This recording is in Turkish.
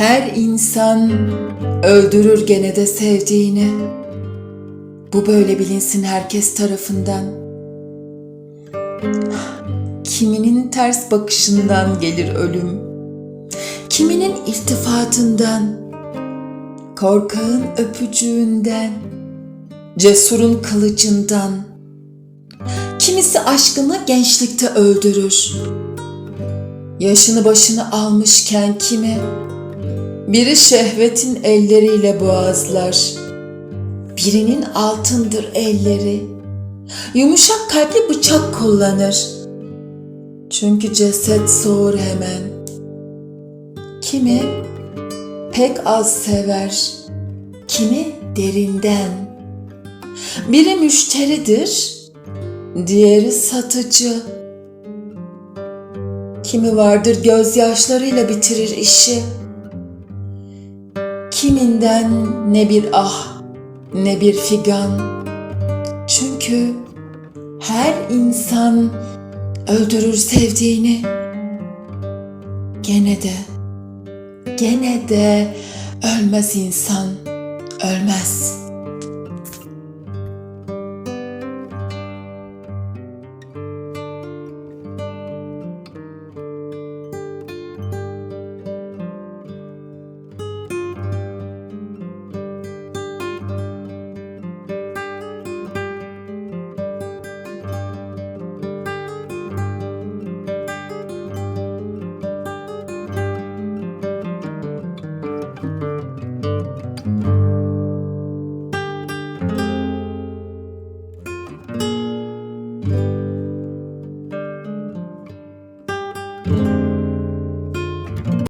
Her insan öldürür gene de sevdiğini. Bu böyle bilinsin herkes tarafından. Kiminin ters bakışından gelir ölüm. Kiminin iltifatından, korkağın öpücüğünden, cesurun kılıcından. Kimisi aşkını gençlikte öldürür. Yaşını başını almışken kimi, biri şehvetin elleriyle boğazlar. Birinin altındır elleri. Yumuşak kalpli bıçak kullanır. Çünkü ceset soğur hemen. Kimi pek az sever, kimi derinden. Biri müşteridir, diğeri satıcı. Kimi vardır gözyaşlarıyla bitirir işi. Kiminden ne bir ah, ne bir figan. Çünkü her insan öldürür sevdiğini. Gene de, gene de ölmez insan, ölmez.''